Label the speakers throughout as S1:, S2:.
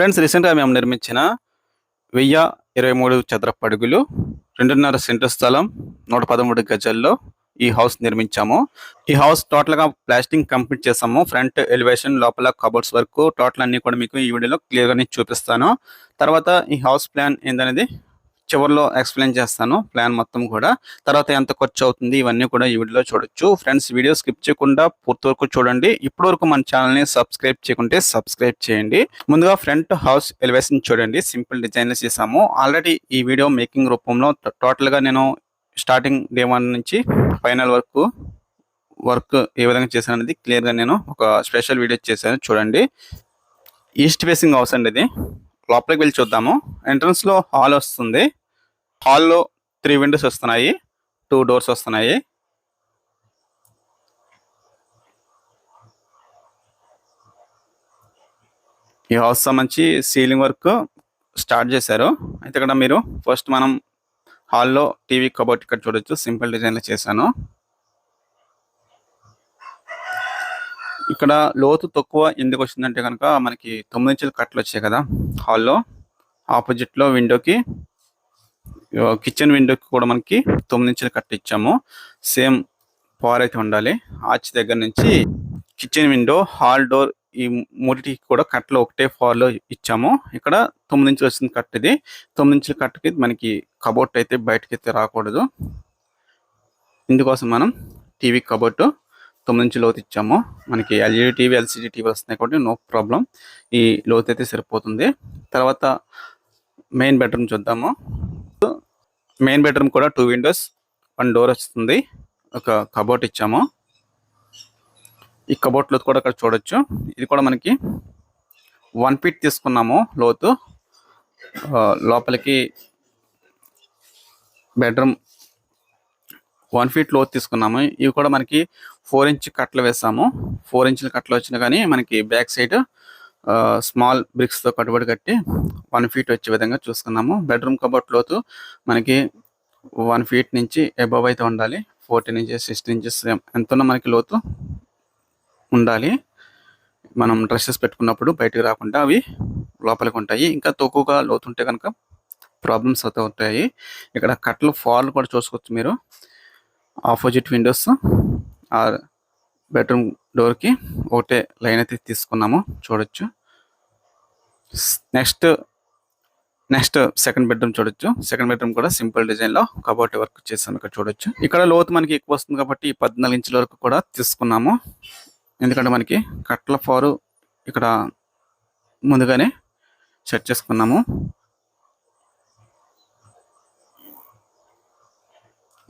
S1: Friends రీసెంట్గా మేము నిర్మించిన వెయ్యి ఇరవై మూడు చదరపు అడుగులు రెండున్నర సెంటర్ స్థలం నూట పదమూడు గజల్లో ఈ హౌస్ నిర్మించాము. ఈ హౌస్ టోటల్గా ప్లాస్టింగ్ కంప్లీట్ చేసాము. ఫ్రంట్ ఎలివేషన్ లోపల కబోర్డ్స్ వరకు టోటల్ అన్నీ కూడా మీకు ఈ వీడియోలో క్లియర్గా నేను చూపిస్తాను. తర్వాత ఈ హౌస్ ప్లాన్ ఏందనేది చివరిలో ఎక్స్ప్లెయిన్ చేస్తాను ప్లాన్ మొత్తం కూడా. తర్వాత ఎంత ఖర్చు అవుతుంది ఇవన్నీ కూడా ఈ వీడియోలో చూడొచ్చు. ఫ్రెండ్స్ వీడియో స్కిప్ చేయకుండా పూర్తి వరకు చూడండి. ఇప్పటి వరకు మన ఛానల్ని సబ్స్క్రైబ్ చేయకుంటే సబ్స్క్రైబ్ చేయండి. ముందుగా ఫ్రంట్ హౌస్ ఎలివేషన్ చూడండి. సింపుల్ డిజైన్ చేసాము ఆల్రెడీ ఈ వీడియో మేకింగ్ రూపంలో టోటల్గా నేను స్టార్టింగ్ డే వన్ నుంచి ఫైనల్ వరకు వర్క్ ఏ విధంగా చేశాను అనేది క్లియర్గా నేను ఒక స్పెషల్ వీడియో చేశాను. చూడండి. ఈస్ట్ ఫేసింగ్ హౌస్ అండి ఇది. లోపలికి వెళ్ళి చూద్దాము. ఎంట్రన్స్లో హాల్ వస్తుంది. హాల్లో త్రీ విండోస్ వస్తున్నాయి టూ డోర్స్ వస్తున్నాయి. ఈ హౌస్ సంబంధించి సీలింగ్ వర్క్ స్టార్ట్ చేశారు. అయితే ఇక్కడ మీరు ఫస్ట్ మనం హాల్లో టీవీ కబోర్డ్ ఇక్కడ చూడొచ్చు. సింపుల్ డిజైన్లో చేశాను. ఇక్కడ లోతు తక్కువ ఎందుకు వచ్చిందంటే కనుక మనకి తొమ్మిది ఇంచుల కట్టలు వచ్చాయి కదా హాల్లో. ఆపోజిట్లో విండోకి కిచెన్ విండోకి కూడా మనకి తొమ్మిది ఇంచులు కట్టించాము ఇచ్చాము. సేమ్ పవర్ అయితే ఉండాలి. ఆర్చ్ దగ్గర నుంచి కిచెన్ విండో హాల్ డోర్ ఈ మూడిటికి కూడా కట్లో ఒకటే లో ఇచ్చాము. ఇక్కడ తొమ్మిది ఇంచులు వచ్చింది కట్ ఇది. తొమ్మిది ఇంచుల కట్టకి మనకి కబోర్డ్ అయితే బయటకి అయితే రాకూడదు. ఇందుకోసం మనం టీవీ కబోర్టు తొమ్మిది ఇంచుల లోతు ఇచ్చాము. మనకి ఎల్ఈడి టీవీ ఎల్సిడి టీవీ వస్తున్నాయి కాబట్టి నో ప్రాబ్లం ఈ లోతు అయితే సరిపోతుంది. తర్వాత మెయిన్ బెడ్రూమ్ చూద్దాము. మెయిన్ బెడ్రూమ్ కూడా టూ విండోస్ వన్ డోర్ వస్తుంది. ఒక కబోర్డ్ ఇచ్చాము. ఈ కబోర్డ్ కూడా అక్కడ చూడొచ్చు. ఇది కూడా మనకి వన్ ఫీట్ తీసుకున్నాము లోతు. లోపలికి బెడ్రూమ్ వన్ ఫీట్ లోతు తీసుకున్నాము. ఇవి కూడా మనకి ఫోర్ ఇంచ్ కట్టలు వేసాము. ఫోర్ ఇంచుల కట్టలు వచ్చినా కానీ మనకి బ్యాక్ సైడ్ స్మాల్ బ్రిక్స్తో కట్టుబడి కట్టి వన్ ఫీట్ వచ్చే విధంగా చూసుకున్నాము. బెడ్రూమ్ కబోర్డ్ లోతు మనకి వన్ ఫీట్ నుంచి అబవ్ అయితే ఉండాలి. ఫోర్టీన్ ఇంచెస్ సిక్స్టీన్ ఇంచెస్ ఎంత మనకి లోతు ఉండాలి. మనం డ్రెస్సెస్ పెట్టుకున్నప్పుడు బయటకు రాకుండా అవి లోపలికి ఉంటాయి. ఇంకా తక్కువగా లోతు ఉంటే కనుక ప్రాబ్లమ్స్ అవుతూ ఉంటాయి. ఇక్కడ కట్టలు ఫాల్ కూడా చూసుకోవచ్చు మీరు. ఆపోజిట్ విండోస్ ఆర్ బెడ్రూమ్ డోర్కి ఒకటే లైన్ అయితే తీసుకున్నాము చూడొచ్చు. నెక్స్ట్ నెక్స్ట్ సెకండ్ బెడ్రూమ్ చూడొచ్చు. సెకండ్ బెడ్రూమ్ కూడా సింపుల్ డిజైన్లో కబోర్డ్ వర్క్ చేసాము ఇక్కడ చూడొచ్చు. ఇక్కడ లోతు మనకి ఎక్కువ వస్తుంది కాబట్టి పద్నాలుగు ఇంచుల వరకు కూడా తీసుకున్నాము. ఎందుకంటే మనకి కట్ల ఫారు ఇక్కడ ముందుగానే సెట్ చేసుకున్నాము.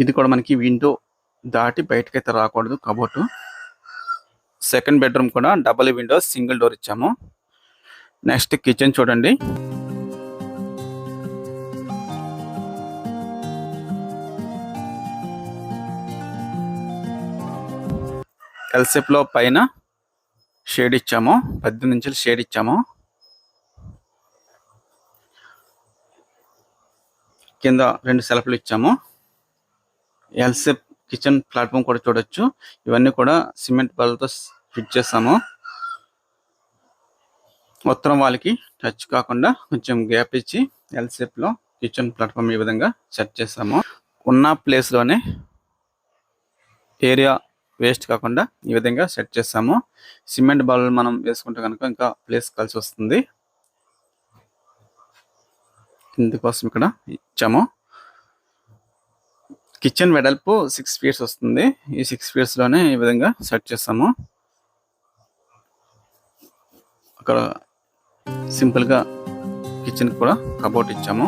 S1: ఇది కూడా మనకి విండో దాటి బయటకైతే రాకూడదు కబోర్డు. సెకండ్ బెడ్రూమ్ కూడా డబుల్ విండో సింగిల్ డోర్ ఇచ్చాము. నెక్స్ట్ కిచెన్ చూడండి. ఎల్సెప్లో పైన షేడ్ ఇచ్చాము. పద్దెనిమిది ఇంచులు షేడ్ ఇచ్చాము. కింద రెండు సెల్ఫ్లు ఇచ్చాము. ఎల్సెప్ కిచెన్ ప్లాట్ఫామ్ కూడా చూడొచ్చు. ఇవన్నీ కూడా సిమెంట్ బల్లతో ఫిట్ చేసాము ఉత్తరం వాళ్ళకి టచ్ కాకుండా కొంచెం గ్యాప్ ఇచ్చి ఎల్లో కిచెన్ ప్లాట్ఫామ్ ఈ విధంగా సెట్ చేసాము ఉన్న ప్లేస్లోనే ఏరియా వేస్ట్ కాకుండా ఈ విధంగా సెట్ చేసాము సిమెంట్ బాల్ మనం వేసుకుంటే కనుక ఇంకా ప్లేస్ కలిసి వస్తుంది. ఇందుకోసం ఇక్కడ ఇచ్చాము. కిచెన్ వెడల్పు సిక్స్ ఫీట్స్ వస్తుంది. ఈ సిక్స్ ఫీట్స్లోనే ఈ విధంగా సెట్ చేస్తాము. అక్కడ సింపుల్గా కిచెన్ కూడా కబోర్డ్ ఇచ్చాము.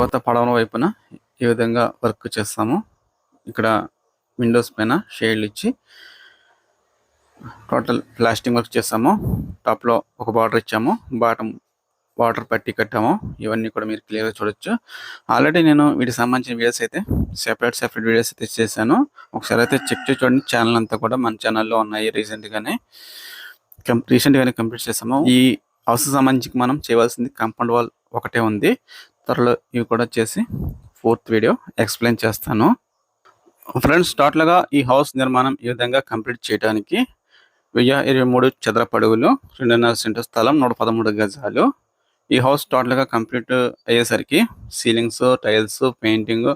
S1: తర్వాత పడవల వైపున ఈ విధంగా వర్క్ చేస్తాము. ఇక్కడ విండోస్ పైన షేడ్లు ఇచ్చి టోటల్ ప్లాస్టింగ్ వర్క్ చేస్తాము. టాప్లో ఒక బార్డర్ ఇచ్చాము. బాటమ్ వాటర్ పట్టి కట్టాము. ఇవన్నీ కూడా మీరు క్లియర్గా చూడొచ్చు. ఆల్రెడీ నేను వీటికి సంబంధించిన వీడియోస్ అయితే సెపరేట్ సెపరేట్ వీడియోస్ అయితే చేశాను. ఒకసారి అయితే చెక్ చేసి చూడండి. ఛానల్ అంతా కూడా మన ఛానల్లో ఉన్నాయి రీసెంట్గానే. రీసెంట్గానే కంప్లీట్ చేసాము ఈ హౌస్ సంబంధించి మనం చేయవలసింది కాంపౌండ్ వాల్ ఒకటే ఉంది. త్వరలో ఇవి కూడా చేసి ఫోర్త్ వీడియో ఎక్స్ప్లెయిన్ చేస్తాను. ఫ్రెండ్స్ టోటల్గా ఈ హౌస్ నిర్మాణం ఈ విధంగా కంప్లీట్ చేయడానికి వెయ్యి ఇరవై మూడు చదరపడుగులు రెండున్నర సెంటు స్థలం నూట పదమూడు గజాలు. ఈ హౌస్ టోటల్గా కంప్లీట్ అయ్యేసరికి సీలింగ్స్ టైల్స్ పెయింటింగ్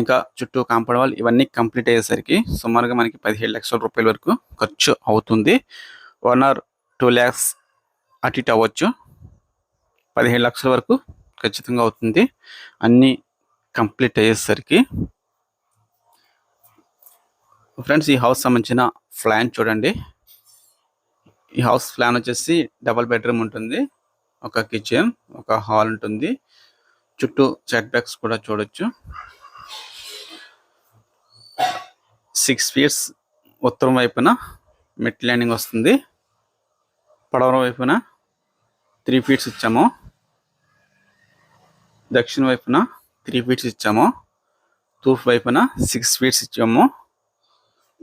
S1: ఇంకా చుట్టూ కాంపౌండ్ వాల్ ఇవన్నీ కంప్లీట్ అయ్యేసరికి సుమారుగా మనకి పదిహేడు లక్షల రూపాయల వరకు ఖర్చు అవుతుంది. వన్ ఆర్ టూ ల్యాక్స్ అటు ఇటు అవ్వచ్చు. పదిహేడు లక్షల వరకు ఖచ్చితంగా అవుతుంది. అన్నీ కంప్లీట్ అయ్యేసరికి ఫ్రెండ్స్ ఈ హౌస్ సంబంధించిన ప్లాన్ చూడండి. ఈ హౌస్ ప్లాన్ వచ్చేసి డబల్ బెడ్రూమ్ ఉంటుంది. ఒక కిచెన్ ఒక హాల్ ఉంటుంది. చుట్టూ సెట్ బ్యాక్స్ కూడా చూడొచ్చు. సిక్స్ ఫీట్స్ ఉత్తరం వైపున మెట్ ల్యాండింగ్ వస్తుంది. పడవరం వైపున త్రీ ఫీట్స్ ఇచ్చాము. దక్షిణ వైపున త్రీ ఫీట్స్ ఇచ్చాము. తూర్పు వైపున సిక్స్ ఫీట్స్ ఇచ్చాము.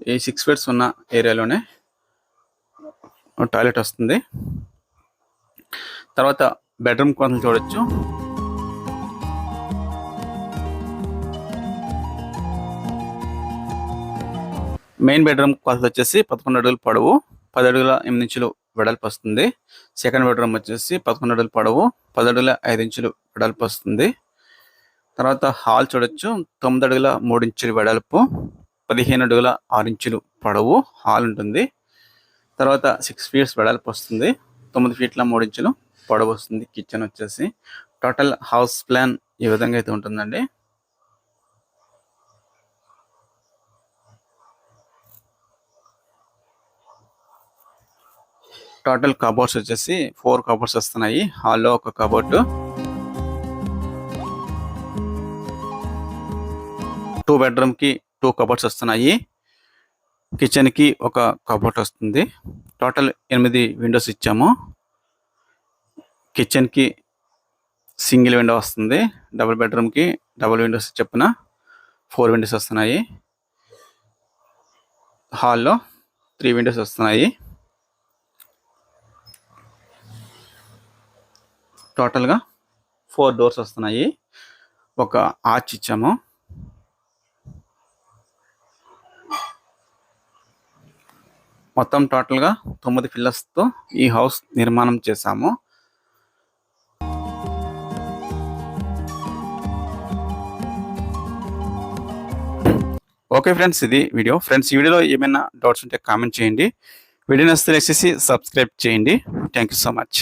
S1: ఈ సిక్స్ ఫీట్స్ ఉన్న ఏరియాలోనే టాయిలెట్ వస్తుంది. తర్వాత బెడ్రూమ్ కొంత చూడొచ్చు. మెయిన్ బెడ్రూమ్ కొలత వచ్చేసి పదకొండు అడుగులు పొడవు పది అడుగుల ఎనిమిది ఇంచులు వెడల్పు వస్తుంది సెకండ్ బెడ్రూమ్ వచ్చేసి పదకొండు అడుగులు పొడవు పది అడుగుల ఐదు ఇంచులు వెడల్పు వస్తుంది తర్వాత హాల్ చూడొచ్చు. తొమ్మిది అడుగుల మూడు ఇంచులు వెడల్పు పదిహేను అడుగుల ఆరు ఇంచులు పొడవు హాల్ ఉంటుంది. తర్వాత సిక్స్ ఫీట్స్ వెడల్పు వస్తుంది తొమ్మిది ఫీట్ల మూడు ఇంచులు పొడవు వస్తుంది కిచెన్ వచ్చేసి. టోటల్ హౌస్ ప్లాన్ ఈ విధంగా అయితే ఉంటుందండి. టోటల్ కబోర్డ్స్ వచ్చేసి ఫోర్ కబోర్డ్స్ వస్తున్నాయి. హాల్లో ఒక కబోర్డు. టూ బెడ్రూమ్కి టూ కబోర్డ్స్ వస్తున్నాయి. కిచెన్కి ఒక కబోర్డ్ వస్తుంది. టోటల్ ఎనిమిది విండోస్ ఇచ్చాము. కిచెన్కి సింగిల్ విండో వస్తుంది. డబుల్ బెడ్రూమ్కి డబుల్ విండోస్ చెప్పున ఫోర్ విండోస్ వస్తున్నాయి. హాల్లో త్రీ విండోస్ వస్తున్నాయి. టోటల్గా ఫోర్ డోర్స్ వస్తున్నాయి. ఒక ఆర్చ్ ఇచ్చాము. మొత్తం టోటల్గా తొమ్మిది పిల్లర్స్తో ఈ హౌస్ నిర్మాణం చేశాము. ఓకే ఫ్రెండ్స్ ఇది వీడియో ఫ్రెండ్స్ ఈ వీడియోలో ఏమైనా డౌట్స్ ఉంటే కామెంట్ చేయండి. వీడియో నచ్చితే సబ్స్క్రైబ్ చేయండి. Thank you so much